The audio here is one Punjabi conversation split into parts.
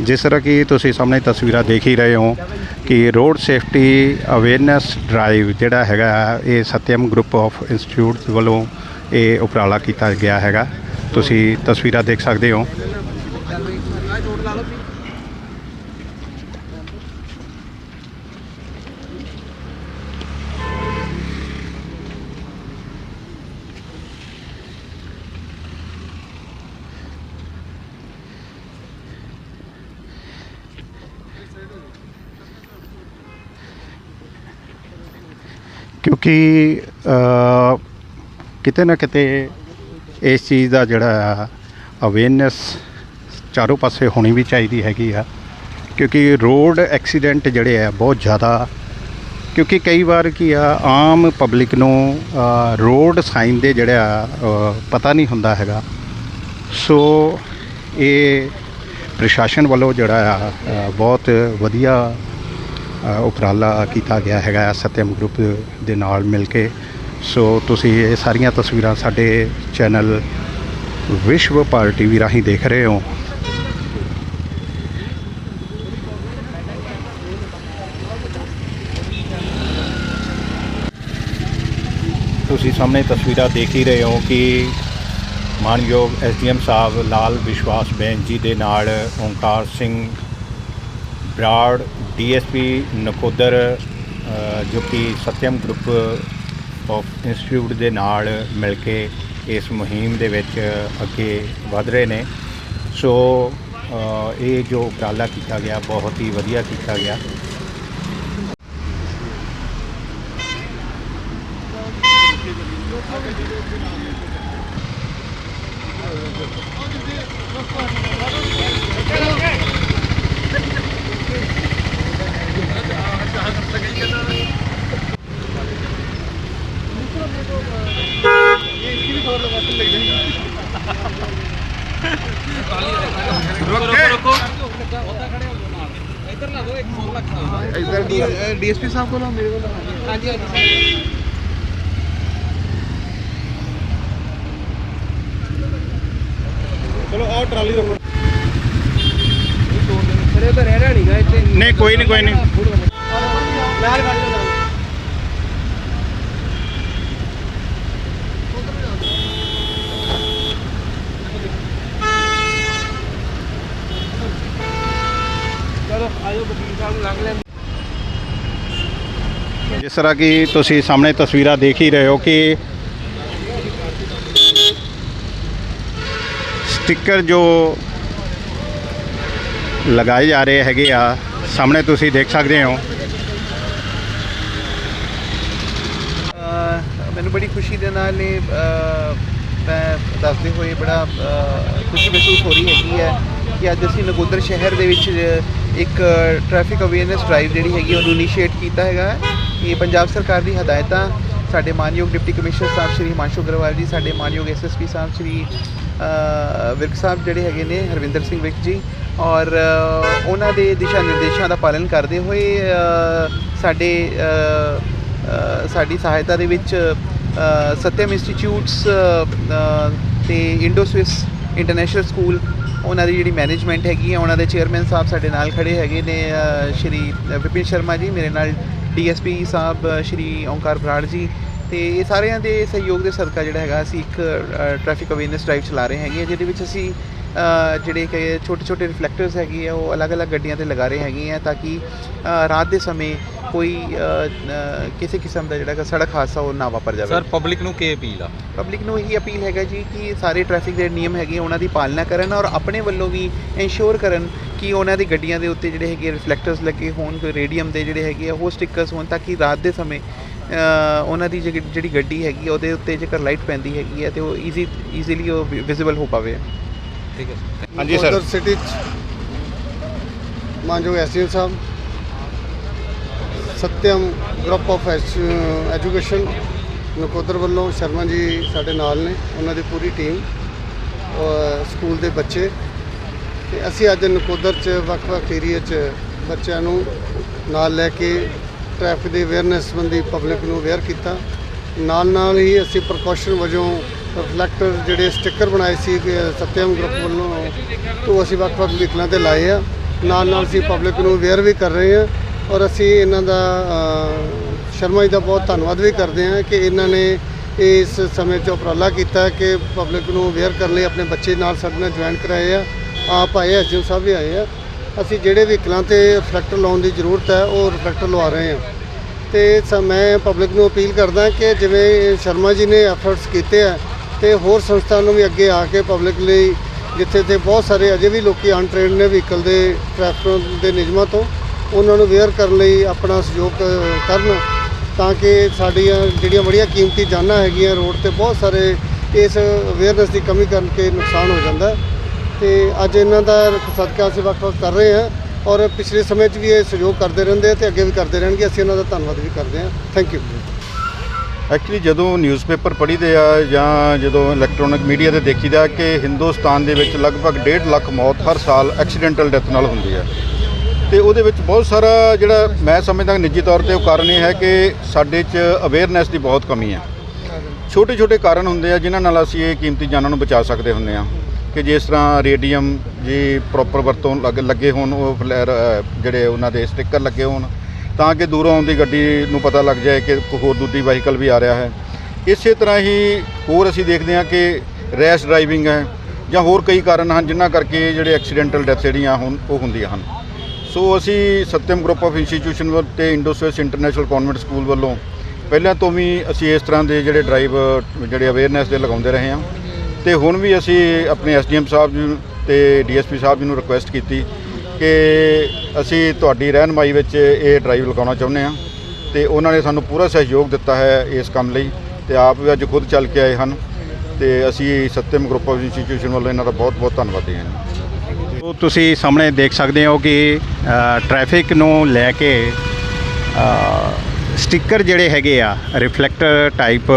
ਜਿਸ ਤਰ੍ਹਾਂ ਕਿ ਤੁਸੀਂ ਸਾਹਮਣੇ ਤਸਵੀਰਾਂ ਦੇਖ ਹੀ ਰਹੇ ਹੋ ਕਿ ਰੋਡ ਸੇਫਟੀ ਅਵੇਅਰਨੈਸ ਡਰਾਈਵ ਜਿਹੜਾ ਹੈਗਾ, ਇਹ ਸਤਿਅਮ ਗਰੁੱਪ ਆਫ ਇੰਸਟੀਚਿਊਟਸ ਵੱਲੋਂ ਇਹ ਉਪਰਾਲਾ ਕੀਤਾ ਗਿਆ ਹੈਗਾ। ਤੁਸੀਂ ਤਸਵੀਰਾਂ ਦੇਖ ਸਕਦੇ ਹੋ। ਕਿਉਂਕਿ ਕਿਤੇ ਨਾ ਕਿਤੇ ਇਸ ਚੀਜ਼ ਦਾ ਜਿਹੜਾ ਅਵੇਅਰਨੈਸ ਚਾਰੋਂ ਪਾਸੇ ਹੋਣੀ ਵੀ ਚਾਹੀਦੀ ਹੈਗੀ ਆ। ਕਿਉਂਕਿ ਰੋਡ ਐਕਸੀਡੈਂਟ ਜਿਹੜੇ ਆ ਬਹੁਤ ਜ਼ਿਆਦਾ। ਕਿਉਂਕਿ ਕਈ ਵਾਰ ਕੀ ਆ ਆਮ ਪਬਲਿਕ ਨੂੰ ਰੋਡ ਸਾਈਨ ਦੇ ਜਿਹੜਾ ਅ, ਪਤਾ ਨਹੀਂ ਹੁੰਦਾ ਹੈਗਾ। ਸੋ ਇਹ ਪ੍ਰਸ਼ਾਸਨ ਵੱਲੋਂ ਜਿਹੜਾ ਆ ਬਹੁਤ ਵਧੀਆ ਉਪਰਾਲਾ ਕੀਤਾ ਗਿਆ ਹੈਗਾ ਸਤਿਅਮ ਗਰੁੱਪ ਦੇ ਨਾਲ ਮਿਲ ਕੇ। ਸੋ ਤੁਸੀਂ ਇਹ ਸਾਰੀਆਂ ਤਸਵੀਰਾਂ ਸਾਡੇ ਚੈਨਲ ਵਿਸ਼ਵ ਭਾਰਤ ਟੀਵੀ ਰਾਹੀਂ ਦੇਖ ਰਹੇ ਹੋ। ਤੁਸੀਂ ਸਾਹਮਣੇ ਤਸਵੀਰਾਂ ਦੇਖ ਹੀ ਰਹੇ ਹੋ ਕਿ ਮਾਨਯੋਗ ਐਸਡੀਐਮ ਸਾਹਿਬ ਲਾਲ ਵਿਸ਼ਵਾਸ ਬੈਨ ਜੀ ਦੇ ਨਾਲ ਓਂਕਾਰ ਸਿੰਘ ਬਰਾੜ, ਡੀਐਸਪੀ ਨਕੋਦਰ ਜੋ ਕਿ ਸਤਿਅਮ ਗਰੁੱਪ ਆਫ ਇੰਸਟੀਚਿਊਟ ਦੇ ਨਾਲ ਮਿਲ ਕੇ ਇਸ ਮੁਹਿੰਮ ਦੇ ਵਿੱਚ ਅੱਗੇ ਵਧ ਰਹੇ ਨੇ। ਸੋ ਇਹ ਜੋ ਉਪਰਾਲਾ ਕੀਤਾ ਗਿਆ, ਬਹੁਤ ਹੀ ਵਧੀਆ ਕੀਤਾ ਗਿਆ। ਡੀਐਸਪੀ ਸਾਹਿਬ ਕੋਲੋਂ ਮੇਰੇ ਕੋਲ ਹਾਂਜੀ ਹਾਂਜੀ ਚਲੋ ਆਹ ਟਰਾਲੀ ਰੋਕੋ ਸਰੇ ਤਾਂ ਰਹਿ ਨਹੀਂਗਾ ਇੱਥੇ ਨਹੀਂ ਕੋਈ ਨਹੀਂ ਕੋਈ ਨਹੀਂ ਨਾਲ ਖੜ ਜਾ ਚਲੋ ਆਜੋ ਵਕੀਲ ਸਾਹਿਬ ਨੂੰ ਲੰਘ ਲੈਣ ਜਿਸ ਤਰ੍ਹਾਂ ਕਿ ਤੁਸੀਂ ਸਾਹਮਣੇ ਤਸਵੀਰਾਂ ਦੇਖ ਹੀ ਰਹੇ ਹੋ ਕਿ ਸਟicker ਜੋ ਲਗਾਏ ਜਾ ਰਹੇ ਹੈਗੇ ਆ, ਸਾਹਮਣੇ ਤੁਸੀਂ ਦੇਖ ਸਕਦੇ ਹੋ। ਮੈਨੂੰ ਬੜੀ ਖੁਸ਼ੀ ਦੇ ਨਾਲ ਇਹ ਮੈਂ ਦੱਸਦੇ ਹੋਏ ਬੜਾ ਖੁਸ਼ੀ ਮਹਿਸੂਸ ਹੋ ਰਹੀ ਹੈਗੀ ਹੈ ਕਿ ਅੱਜ ਅਸੀਂ ਨਗੋਦਰ ਸ਼ਹਿਰ ਦੇ ਵਿੱਚ ਇੱਕ ਟ੍ਰੈਫਿਕ ਅਵੇਅਰਨੈਸ ਡਰਾਈਵ ਜਿਹੜੀ ਹੈਗੀ ਉਹਨੂੰ ਇਨੀਸ਼ੀਏਟ ਕੀਤਾ ਹੈਗਾ ਇਹ ਪੰਜਾਬ ਸਰਕਾਰ ਦੀ ਹਦਾਇਤਾਂ ਸਾਡੇ ਮਾਨਯੋਗ ਡਿਪਟੀ ਕਮਿਸ਼ਨਰ ਸਾਹਿਬ ਸ਼੍ਰੀ ਹਿਮਾਂਸ਼ੂ ਅਗਰਵਾਲ ਜੀ ਸਾਡੇ ਮਾਨਯੋਗ ਐਸਐਸਪੀ ਸਾਹਿਬ ਸ਼੍ਰੀ ਵਿਰਕ ਸਾਹਿਬ ਜਿਹੜੇ ਹੈਗੇ ਨੇ ਹਰਵਿੰਦਰ ਸਿੰਘ ਵਿਰਕ ਜੀ ਔਰ ਉਹਨਾਂ ਦੇ ਦਿਸ਼ਾ ਨਿਰਦੇਸ਼ਾਂ ਦਾ ਪਾਲਣ ਕਰਦੇ ਹੋਏ ਸਾਡੇ ਸਾਡੀ ਸਹਾਇਤਾ ਦੇ ਵਿੱਚ ਅ, ਸਤਿਅਮ ਇੰਸਟੀਚਿਊਟਸ ਅ, ਤੇ ਇੰਡੋ ਸਵਿਸ ਇੰਟਰਨੈਸ਼ਨਲ ਸਕੂਲ ਉਹਨਾਂ ਦੀ ਜਿਹੜੀ ਮੈਨੇਜਮੈਂਟ ਹੈਗੀ ਹੈ ਉਹਨਾਂ ਦੇ ਚੇਅਰਮੈਨ ਸਾਹਿਬ ਸਾਡੇ ਨਾਲ ਖੜੇ ਹੈਗੇ ਨੇ ਸ਼੍ਰੀ ਵਿਪਿਨ ਸ਼ਰਮਾ ਜੀ ਮੇਰੇ ਨਾਲ ਡੀਐਸਪੀ ਸਾਹਿਬ ਸ਼੍ਰੀ ਓਂਕਾਰ ਬਰਾੜ ਜੀ ਤੇ ਇਹ ਸਾਰਿਆਂ ਦੇ ਸਹਿਯੋਗ ਦੇ ਸਦਕਾ ਜਿਹੜਾ ਹੈਗਾ ਅਸੀਂ ਇੱਕ ਟ੍ਰੈਫਿਕ ਅਵੇਅਰਨੈਸ ਡਰਾਈਵ ਚਲਾ ਰਹੇ ਹੈਗੇ ਹਾਂ, ਜਿਹਦੇ ਵਿੱਚ ਅਸੀਂ ਜਿਹੜੇ ਕਿ ਛੋਟੇ ਛੋਟੇ ਰਿਫਲੈਕਟਰਸ ਹੈਗੇ ਆ ਉਹ ਅਲੱਗ-ਅਲੱਗ ਗੱਡੀਆਂ ਤੇ ਲਗਾ ਰਹੇ ਹੈਗੇ ਆ ਤਾਂ ਕਿ ਰਾਤ ਦੇ ਸਮੇਂ ਕੋਈ ਕਿਸੇ ਕਿਸਮ ਦਾ ਜਿਹੜਾ ਸੜਕ ਹਾਦਸਾ ਉਹ ਨਾ ਵਾਪਰ ਜਾਵੇ। ਸਰ ਪਬਲਿਕ ਨੂੰ ਕੀ ਅਪੀਲ ਆ? ਪਬਲਿਕ ਨੂੰ ਇਹੀ ਅਪੀਲ ਹੈਗਾ ਜੀ ਕਿ ਸਾਰੇ ਟ੍ਰੈਫਿਕ ਦੇ ਨਿਯਮ ਹੈਗੇ ਉਹਨਾਂ ਦੀ ਪਾਲਣਾ ਕਰਨ ਔਰ ਆਪਣੇ ਵੱਲੋਂ ਵੀ ਇਨਸ਼ੋਰ ਕਰਨ ਕਿ ਉਹਨਾਂ ਦੀ ਗੱਡੀਆਂ ਦੇ ਉੱਤੇ ਜਿਹੜੇ ਹੈਗੇ ਰਿਫਲੈਕਟਰਸ ਲੱਗੇ ਹੋਣ ਕੋਈ ਰੇਡੀਅਮ ਦੇ ਜਿਹੜੇ ਹੈਗੇ ਆ ਉਹ ਸਟickers ਹੋਣ ਤਾਂ ਕਿ ਰਾਤ ਦੇ ਸਮੇਂ ਉਹਨਾਂ ਦੀ ਜਿਹੜੀ ਗੱਡੀ ਹੈਗੀ ਆ, ਉਹਦੇ ਉੱਤੇ ਜੇਕਰ ਲਾਈਟ ਪੈਂਦੀ ਹੈਗੀ ਹੈ ਤੇ ਉਹ ਈਜ਼ੀ ਈਜ਼ੀਲੀ ਉਹ ਵਿਜ਼ੀਬਲ ਹੋ ਪਾਵੇ। ਠੀਕ ਹੈ। ਹਾਂਜੀ ਸਰ ਸਿਟੀ ਚ ਮਾਨਯੋਗ SDM Sahib Satyam group of education Nakodar ਵੱਲੋਂ ਸ਼ਰਮਾ ਜੀ ਸਾਡੇ ਨਾਲ ਨੇ, ਉਹਨਾਂ ਦੀ ਪੂਰੀ ਟੀਮ ਸਕੂਲ ਦੇ ਬੱਚੇ। ਤੇ ਅਸੀਂ ਅੱਜ ਨਕੋਦਰ ਚ ਵੱਖ-ਵੱਖ ਏਰੀਆ ਚ ਬੱਚਿਆਂ ਨੂੰ ਨਾਲ ਲੈ ਕੇ ਟ੍ਰੈਫਿਕ ਦੀ ਅਵੇਅਰਨੈਸ ਸੰਬੰਧੀ ਪਬਲਿਕ ਨੂੰ ਅਵੇਅਰ ਕੀਤਾ। ਨਾਲ ਨਾਲ ਹੀ ਅਸੀਂ ਪ੍ਰੀਕਾਸ਼ਨ ਵਜੋਂ ਰਿਫਲੈਕਟਰ ਜਿਹੜੇ ਸਟicker ਬਣਾਏ ਸੀ ਸਤਿਅਮ ਗਰੁੱਪ ਵੱਲੋਂ, ਉਹ ਅਸੀਂ ਵੱਖ-ਵੱਖ ਵਹੀਕਲਾਂ ਤੇ ਲਾਏ ਆ। ਨਾਲ ਨਾਲ ਅਸੀਂ ਪਬਲਿਕ ਨੂੰ ਅਵੇਅਰ ਵੀ ਕਰ ਰਹੇ ਹਾਂ। ਔਰ ਅਸੀਂ ਇਹਨਾਂ ਦਾ ਸ਼ਰਮਾ ਜੀ ਦਾ ਬਹੁਤ ਧੰਨਵਾਦ ਵੀ ਕਰਦੇ ਹਾਂ ਕਿ ਇਹਨਾਂ ਨੇ ਇਸ ਸਮੇਂ 'ਚ ਉਪਰਾਲਾ ਕੀਤਾ ਕਿ ਪਬਲਿਕ ਨੂੰ ਅਵੇਅਰ ਕਰਨ ਲਈ ਆਪਣੇ ਬੱਚੇ ਨਾਲ ਸਾਡੇ ਨਾਲ ਜੁਆਇਨ ਕਰਾਏ ਆ। ਆਪ ਆਏ ਐਸਡੀਐਮ ਸਾਹਿਬ ਵੀ ਆਏ ਆ। ਅਸੀਂ ਜਿਹੜੇ ਵਹੀਕਲਾਂ ਤੇ ਰਿਫਲੈਕਟਰ ਲਾਉਣ ਦੀ ਜ਼ਰੂਰਤ ਹੈ, ਉਹ ਰਿਫਲੈਕਟਰ ਲਵਾ ਰਹੇ ਹਾਂ। ਤੇ ਸ- ਮੈਂ ਪਬਲਿਕ ਨੂੰ ਅਪੀਲ ਕਰਦਾ ਕਿ ਜਿਵੇਂ ਸ਼ਰਮਾ ਜੀ ਨੇ ਐਫਰਟਸ ਕੀਤੇ ਆ, ਤੇ ਹੋਰ ਸੰਸਥਾ ਨੂੰ ਵੀ ਅੱਗੇ ਆ ਕੇ ਪਬਲਿਕ ਲਈ ਜਿੱਥੇ ਤੇ ਬਹੁਤ ਸਾਰੇ ਅਜੇ ਵੀ ਲੋਕੀ ਅਨਟ੍ਰੇਨਡ ਨੇ ਵਹੀਕਲ ਦੇ ਟ੍ਰੈਫਿਕ ਦੇ ਨਿਯਮਾਂ ਤੋਂ ਉਹਨਾਂ ਨੂੰ ਅਵੇਅਰ ਕਰਨ ਲਈ ਆਪਣਾ ਸਹਿਯੋਗ ਕਰਨ ਤਾਂ ਕਿ ਸਾਡੀਆਂ ਜਿਹੜੀਆਂ ਬੜੀਆਂ ਕੀਮਤੀ ਜਾਨਾਂ ਹੈਗੀਆਂ ਰੋਡ ਤੇ ਬਹੁਤ ਸਾਰੇ ਇਸ ਅਵੇਅਰਨੈਸ ਦੀ ਕਮੀ ਕਰਕੇ ਨੁਕਸਾਨ ਹੋ ਜਾਂਦਾ ਹੈ। ਤੇ ਅੱਜ ਇਹਨਾਂ ਦਾ ਸਦਕਾ ਅਸੀਂ ਵੱਖ ਵੱਖ ਕਰ ਰਹੇ ਹਾਂ ਔਰ ਪਿਛਲੇ ਸਮੇਂ 'ਚ ਵੀ ਇਹ ਸਹਿਯੋਗ ਕਰਦੇ ਰਹਿੰਦੇ ਆ ਤੇ ਅੱਗੇ ਵੀ ਕਰਦੇ ਰਹਿਣਗੇ। ਅਸੀਂ ਇਹਨਾਂ ਦਾ ਧੰਨਵਾਦ ਵੀ ਕਰਦੇ ਹਾਂ। ਥੈਂਕ ਯੂ ਐਕਚੁਅਲੀ ਜਦੋਂ ਨਿਊਜ਼ਪੇਪਰ ਪੜ੍ਹੀਦੇ ਆ ਜਾਂ ਜਦੋਂ ਇਲੈਕਟ੍ਰੋਨਿਕ ਮੀਡੀਆ ਤੇ ਦੇਖੀਦਾ ਕਿ ਹਿੰਦੁਸਤਾਨ ਦੇ ਵਿੱਚ ਲਗਭਗ 1.5 ਲੱਖ ਮੌਤ ਹਰ ਸਾਲ ਐਕਸੀਡੈਂਟਲ ਡੈਥ ਨਾਲ ਹੁੰਦੀ ਹੈ। ਤੇ ਉਹਦੇ ਵਿੱਚ ਬਹੁਤ ਸਾਰਾ ਜਿਹੜਾ ਮੈਂ ਸਮਝਦਾ ਨਿੱਜੀ ਤੌਰ ਤੇ ਉਹ ਕਾਰਨ ਇਹ ਹੈ ਕਿ ਸਾਡੇ 'ਚ ਅਵੇਅਰਨੈਸ ਦੀ ਬਹੁਤ ਕਮੀ ਹੈ। ਛੋਟੇ ਛੋਟੇ ਕਾਰਨ ਹੁੰਦੇ ਆ, ਜਿਨ੍ਹਾਂ ਨਾਲ ਅਸੀਂ ਇਹ ਕੀਮਤੀ ਜਾਨਾਂ ਨੂੰ ਬਚਾ ਸਕਦੇ ਹੁੰਦੇ ਆ ਕਿ ਜਿਸ ਤਰ੍ਹਾਂ ਰੇਡੀਅਮ ਜੀ ਪ੍ਰੋਪਰ ਵਰਤੋਂ ਲੱਗ- ਲੱਗੇ ਹੋਣ, ਉਹ ਫਲੈਰ ਜਿਹੜੇ ਉਹਨਾਂ ਦੇ ਸਟicker ਲੱਗੇ ਹੋਣ, ਤਾਂ ਕਿ ਦੂਰੋਂ ਆਉਂਦੀ ਗੱਡੀ ਨੂੰ ਪਤਾ ਲੱਗ ਜਾਏ ਕਿ ਹੋਰ ਦੂਜੀ ਵਹੀਕਲ ਵੀ ਆ ਰਿਹਾ ਹੈ। ਇਸੇ ਤਰ੍ਹਾਂ ਹੀ ਹੋਰ ਅਸੀਂ ਦੇਖਦੇ ਹਾਂ ਕਿ ਰੈਸ਼ ਡਰਾਈਵਿੰਗ ਹੈ ਜਾਂ ਹੋਰ ਕਈ ਕਾਰਨ ਹਨ, ਜਿਨ੍ਹਾਂ ਕਰਕੇ ਜਿਹੜੇ ਐਕਸੀਡੈਂਟਲ ਡੈਥ ਜਿਹੜੀਆਂ ਹੁਣ ਉਹ ਹੁੰਦੀਆਂ ਹਨ। ਸੋ ਅਸੀਂ ਸਤਿਅਮ ਗਰੁੱਪ ਆਫ ਇੰਸਟੀਟਿਊਸ਼ਨ ਵੱਲ ਤੇ ਇੰਡੋਸਵੇਸ ਇੰਟਰਨੈਸ਼ਨਲ ਕਨਵੈਂਟ ਸਕੂਲ ਵੱਲੋਂ ਪਹਿਲਾਂ ਤੋਂ ਵੀ ਅਸੀਂ ਇਸ ਤਰ੍ਹਾਂ ਦੇ ਜਿਹੜੇ ਡਰਾਈਵ ਜਿਹੜੇ ਅਵੇਅਰਨੈਸ ਦੇ ਲਗਾਉਂਦੇ ਰਹੇ ਹਾਂ। ਤੇ ਹੁਣ ਵੀ ਅਸੀਂ ਆਪਣੇ ਐਸਡੀਐਮ ਸਾਹਿਬ ਜੀ ਨੂੰ ਤੇ ਡੀਐਸਪੀ ਸਾਹਿਬ ਜੀ ਨੂੰ ਰਿਕੁਐਸਟ ਕੀਤੀ ਕਿ ਅਸੀਂ ਤੁਹਾਡੀ ਰਹਿਨਮਾਈ ਵਿੱਚ ਇਹ ਡਰਾਈਵ ਲਗਾਉਣਾ ਚਾਹੁੰਦੇ ਹਾਂ ਤੇ ਉਹਨਾਂ ਨੇ ਸਾਨੂੰ ਪੂਰਾ ਸਹਿਯੋਗ ਦਿੱਤਾ ਹੈ ਇਸ ਕੰਮ ਲਈ ਤੇ ਆਪ ਵੀ ਅੱਜ ਖੁਦ ਚੱਲ ਕੇ ਆਏ ਹਨ ਤੇ ਅਸੀਂ ਸਤਿਅਮ ਗਰੁੱਪ ਆਫ ਇੰਸਟੀਟਿਊਸ਼ਨ ਵੱਲੋਂ ਇਹਨਾਂ ਦਾ ਬਹੁਤ ਬਹੁਤ ਧੰਨਵਾਦੀ ਹਾਂ ਉਹ ਤੁਸੀਂ ਸਾਹਮਣੇ ਦੇਖ ਸਕਦੇ ਹੋ ਕਿ ਟ੍ਰੈਫਿਕ ਨੂੰ ਲੈ ਕੇ ਸਟicker ਜਿਹੜੇ ਹੈਗੇ ਆ ਰਿਫਲੈਕਟਰ ਟਾਈਪ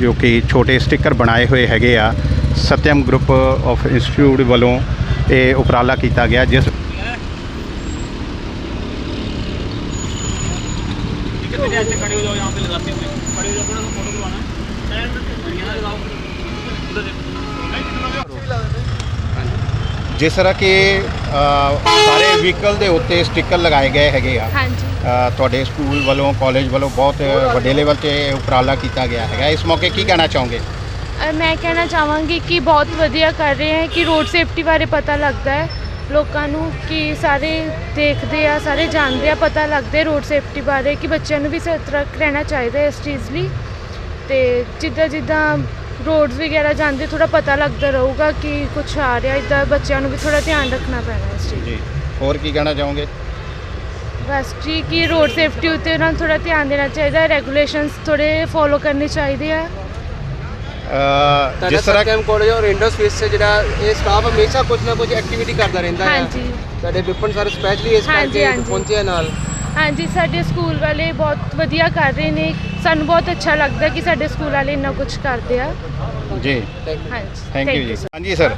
ਜੋ ਕਿ ਛੋਟੇ ਸਟicker ਬਣਾਏ ਹੋਏ ਹੈਗੇ ਆ ਸਤਿਅਮ ਗਰੁੱਪ ਆਫ ਇੰਸਟੀਚਿਊਟ ਵੱਲੋਂ ਇਹ ਉਪਰਾਲਾ ਕੀਤਾ ਗਿਆ, ਜਿਸ ਜਿਸ ਤਰ੍ਹਾਂ ਕਿ ਅ, ਸਾਰੇ ਵਹੀਕਲ ਦੇ ਉੱਤੇ ਸਟicker ਲਗਾਏ ਗਏ ਹੈਗੇ ਆ। ਹਾਂਜੀ। ਅ, ਤੁਹਾਡੇ ਸਕੂਲ ਵੱਲੋਂ ਕਾਲਜ ਵੱਲੋਂ ਬਹੁਤ ਵੱਡੇ ਲੈਵਲ ਤੇ ਇਹ ਉਪਰਾਲਾ ਕੀਤਾ ਗਿਆ ਹੈਗਾ। ਇਸ ਮੌਕੇ ਕੀ ਕਹਿਣਾ ਚਾਹੋਗੇ? ਅ, ਮੈਂ ਕਹਿਣਾ ਚਾਹਾਂਗੀ ਕਿ ਬਹੁਤ ਵਧੀਆ ਕਰ ਰਹੇ ਹੈ ਕਿ ਰੋਡ ਸੇਫਟੀ ਬਾਰੇ ਪਤਾ ਲੱਗਦਾ ਹੈ ਲੋਕਾਂ ਨੂੰ ਕਿ ਸਾਰੇ ਦੇਖਦੇ ਆ ਸਾਰੇ ਜਾਣਦੇ ਆ ਪਤਾ ਲੱਗਦਾ ਹੈ ਰੋਡ ਸੇਫਟੀ ਬਾਰੇ ਕਿ ਬੱਚਿਆਂ ਨੂੰ ਵੀ ਸਤਰਕ ਰਹਿਣਾ ਚਾਹੀਦਾ ਹੈ ਇਸ ਚੀਜ਼ ਲਈ। ਤੇ ਜਿੱਦਾਂ ਜਿੱਦਾਂ ਰੋਡਸ ਵਗੈਰਾ ਜਾਂਦੇ ਥੋੜਾ ਪਤਾ ਲੱਗਦਾ ਰਹੂਗਾ ਕਿ ਕੁਝ ਆ ਰਿਹਾ ਇਦਾਂ ਬੱਚਿਆਂ ਨੂੰ ਵੀ ਥੋੜਾ ਧਿਆਨ ਰੱਖਣਾ ਪੈਣਾ ਇਸ ਚੀਜ਼ ਜੀ। ਹੋਰ ਕੀ ਕਹਿਣਾ ਚਾਹੋਗੇ? ਬਸ ਜੀ ਕਿ ਰੋਡ ਸੇਫਟੀ ਉੱਤੇ ਉਹਨਾਂ ਨੂੰ ਥੋੜਾ ਧਿਆਨ ਦੇਣਾ ਚਾਹੀਦਾ ਹੈ ਰੈਗੂਲੇਸ਼ਨਸ ਥੋੜੇ ਫੋਲੋ ਕਰਨੇ ਚਾਹੀਦੇ ਆ। ਜਿਸ ਤਰ੍ਹਾਂ ਸਤਿਅਮ ਕਾਲਜ ਔਰ ਇੰਡੋ ਸਪੇਸ ਸੇ ਜਿਹੜਾ ਇਹ ਸਟਾਫ ਹਮੇਸ਼ਾ ਕੁਝ ਨਾ ਕੁਝ ਐਕਟੀਵਿਟੀ ਕਰਦਾ ਰਹਿੰਦਾ ਹੈ ਹਾਂਜੀ। ਸਾਡੇ ਵਿਪਨ ਸਰ ਸਪੈਸ਼ਲੀ ਇਸ ਹਾਂਜੀ, ਕਰਕੇ ਹਾਂਜੀ। ਪਹੁੰਚੇ ਆ ਨਾਲ। ਹਾਂਜੀ ਸਾਡੇ ਸਕੂਲ ਵਾਲੇ ਬਹੁਤ ਵਧੀਆ ਕਰ ਰਹੇ ਨੇ। ਸਾਨੂੰ ਬਹੁਤ ਅੱਛਾ ਲੱਗਦਾ ਕਿ ਸਾਡੇ ਸਕੂਲ ਵਾਲੇ ਇੰਨਾ ਕੁਝ ਕਰਦੇ ਆ। ਜੀ। ਹਾਂਜੀ। ਥੈਂਕ ਯੂ ਜੀ. ਹਾਂਜੀ ਸਰ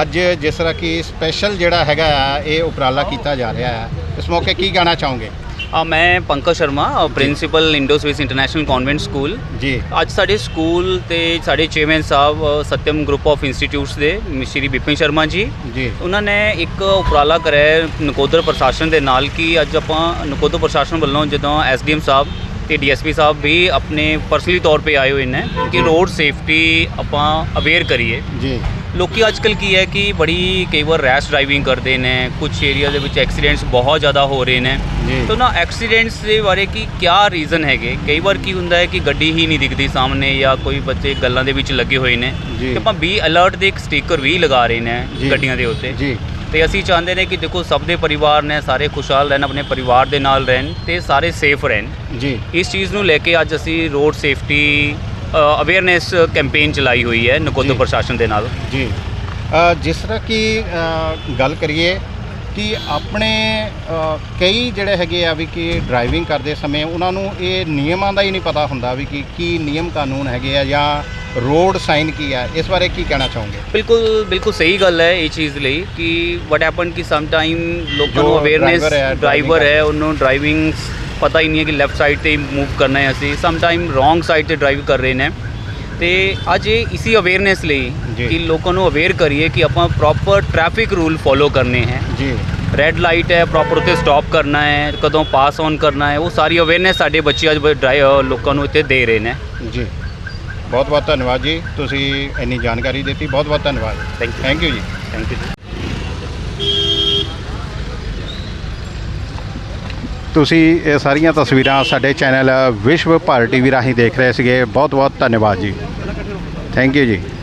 ਅੱਜ ਜਿਸ ਤਰ੍ਹਾਂ ਕਿ ਸਪੈਸ਼ਲ ਜਿਹੜਾ ਹੈਗਾ ਆ, ਇਹ ਉਪਰਾਲਾ ਕੀਤਾ ਜਾ ਰਿਹਾ ਹੈ ਇਸ ਮੌਕੇ ਕੀ ਕਹਿਣਾ ਚਾਹੋਗੇ? ਆ ਮੈਂ Pankaj Sharma principal Indo Swiss international convent school ਜੀ। ਅੱਜ ਸਾਡੇ ਸਕੂਲ ਤੇ ਸਾਡੇ ਚੇਅਰਮੈਨ ਸਾਹਿਬ ਅ, ਸਤਿਅਮ ਗਰੁੱਪ ਆਫ ਇੰਸਟੀਚਿਊਟਸ ਦੇ ਸ਼੍ਰੀ ਵਿਪਿਨ ਸ਼ਰਮਾ ਜੀ। ਜੀ। ਉਹਨਾਂ ਨੇ ਇੱਕ ਉਪਰਾਲਾ ਕਰਿਆ ਹੈ ਨਕੋਦਰ ਪ੍ਰਸ਼ਾਸਨ ਦੇ ਨਾਲ ਕਿ ਅੱਜ ਆਪਾਂ ਨਕੋਦਰ ਪ੍ਰਸ਼ਾਸਨ ਵੱਲੋਂ ਜਦੋਂ ਐਸਡੀਐਮ ਸਾਹਿਬ ਤੇ ਡੀਐਸਪੀ ਸਾਹਿਬ ਵੀ ਆਪਣੇ ਪਰਸਨਲੀ ਤੌਰ ਤੇ ਆਏ ਹੋਏ ਨੇ ਕਿ ਰੋਡ ਸੇਫਟੀ ਆਪਾਂ ਅਵੇਅਰ ਕਰੀਏ। ਜੀ। ਲੋਕੀ ਅੱਜਕੱਲ ਕੀ ਹੈ ਕਿ ਬੜੀ ਕਈ ਵਾਰ ਰੈਸ਼ ਡਰਾਈਵਿੰਗ ਕਰਦੇ ਨੇ ਕੁਝ ਏਰੀਆ ਦੇ ਵਿੱਚ ਐਕਸੀਡੈਂਟਸ ਬਹੁਤ ਜ਼ਿਆਦਾ ਹੋ ਰਹੇ ਨੇ। ਤਾਂ ਨਾ ਐਕਸੀਡੈਂਟਸ ਦੇ ਬਾਰੇ ਕੀ ਕਿਆ ਰੀਜ਼ਨ ਹੈਗੇ? ਕਈ ਵਾਰ ਕੀ ਹੁੰਦਾ ਹੈ ਕਿ ਗੱਡੀ ਹੀ ਨਹੀਂ ਦਿਖਦੀ ਸਾਹਮਣੇ ਜਾਂ ਕੋਈ ਬੱਚੇ ਗੱਲਾਂ ਦੇ ਵਿੱਚ ਲੱਗੇ ਹੋਏ ਨੇ। ਤੇ ਆਪਾਂ ਵੀ ਅਲਰਟ ਦੇ ਇੱਕ ਸਟicker ਵੀ ਲਗਾ ਰਹੇ ਨੇ। ਗੱਡੀਆਂ ਦੇ ਉੱਤੇ। ਜੀ। ਤੇ ਅਸੀਂ ਚਾਹੁੰਦੇ ਨੇ ਕਿ ਦੇਖੋ ਸਭ ਦੇ ਪਰਿਵਾਰ ਨੇ ਸਾਰੇ ਖੁਸ਼ਹਾਲ ਰਹਿਣ ਆਪਣੇ ਪਰਿਵਾਰ ਦੇ ਨਾਲ ਰਹਿਣ ਤੇ ਸਾਰੇ ਸੇਫ ਰਹਿਣ। ਜੀ। ਇਸ ਚੀਜ਼ ਨੂੰ ਲੈ ਕੇ ਅੱਜ ਅਸੀਂ ਰੋਡ ਸੇਫਟੀ ਅਵੇਅਰਨੈਸ ਕੈਂਪੇਨ ਚਲਾਈ ਹੋਈ ਹੈ ਨਕੋਦਰ। ਪ੍ਰਸ਼ਾਸਨ ਦੇ ਨਾਲ। ਜੀ। ਜਿਸ ਤਰ੍ਹਾਂ ਕਿ ਗੱਲ ਕਰੀਏ ਕਿ ਆਪਣੇ ਕਈ ਜਿਹੜੇ ਹੈਗੇ ਆ ਵੀ ਕਿ ਡਰਾਈਵਿੰਗ ਕਰਦੇ ਸਮੇਂ ਉਹਨਾਂ ਨੂੰ ਇਹ ਨਿਯਮਾਂ ਦਾ ਹੀ ਨਹੀਂ ਪਤਾ ਹੁੰਦਾ ਵੀ ਕਿ ਕੀ ਨਿਯਮ ਕਾਨੂੰਨ ਹੈਗੇ ਆ ਜਾਂ ਰੋਡ ਸਾਈਨ ਕੀ ਆ ਇਸ ਬਾਰੇ ਕੀ ਕਹਿਣਾ ਚਾਹੋਗੇ? ਬਿਲਕੁਲ ਬਿਲਕੁਲ ਸਹੀ ਗੱਲ ਹੈ ਇਹ ਚੀਜ਼ ਲਈ ਕਿ ਵਟ ਹੈਪਨ ਕਿ ਸਮ ਟਾਈਮ ਲੋਕਾਂ ਨੂੰ ਅਵੇਅਰਨੈਸ ਹੈ, ਡਰਾਈਵਰ ਹੈ ਉਹਨੂੰ ਡਰਾਈਵਿੰਗ ਪਤਾ ਹੀ ਨਹੀਂ ਹੈ ਕਿ ਲੈਫਟ ਸਾਈਡ ਤੇ ਮੂਵ ਕਰਨਾ ਹੈ ਅਸੀਂ। ਸਮ ਟਾਈਮ ਰੋਂਗ ਸਾਈਡ ਤੇ ਡਰਾਈਵ ਕਰ ਰਹੇ ਨੇ। ਤੇ ਅੱਜ ਇਹ ਇਸੀ ਅਵੇਅਰਨੈਸ ਲਈ। ਕਿ ਲੋਕਾਂ ਨੂੰ ਅਵੇਅਰ ਕਰੀਏ ਕਿ ਆਪਾਂ ਪ੍ਰੋਪਰ ਟ੍ਰੈਫਿਕ ਰੂਲ ਫੋਲੋ ਕਰਨੇ ਹੈ। ਜੀ। ਰੈੱਡ ਲਾਈਟ ਹੈ ਪ੍ਰੋਪਰ ਉੱਤੇ ਸਟਾਪ ਕਰਨਾ ਹੈ ਕਦੋਂ ਪਾਸ ਔਨ ਕਰਨਾ ਹੈ ਉਹ ਸਾਰੀ ਅਵੇਅਰਨੈਸ ਸਾਡੇ ਬੱਚੇ ਅੱਜ ਲੋਕਾਂ ਨੂੰ ਇੱਥੇ ਦੇ ਰਹੇ ਨੇ। ਜੀ। ਬਹੁਤ ਬਹੁਤ ਧੰਨਵਾਦ ਜੀ। ਤੁਸੀਂ ਇੰਨੀ ਜਾਣਕਾਰੀ ਦਿੱਤੀ। ਬਹੁਤ ਬਹੁਤ ਧੰਨਵਾਦ। ਥੈਂਕ ਯੂ ਥੈਂਕ ਯੂ ਜੀ। ਥੈਂਕ ਯੂ ਤੁਸੀਂ ਇਹ ਸਾਰੀਆਂ ਤਸਵੀਰਾਂ ਸਾਡੇ ਚੈਨਲ ਵਿਸ਼ਵ ਭਾਰਤ ਟੀਵੀ ਰਾਹੀਂ ਦੇਖ ਰਹੇ ਸੀਗੇ। ਬਹੁਤ ਬਹੁਤ ਧੰਨਵਾਦ ਜੀ। ਥੈਂਕ ਯੂ ਜੀ।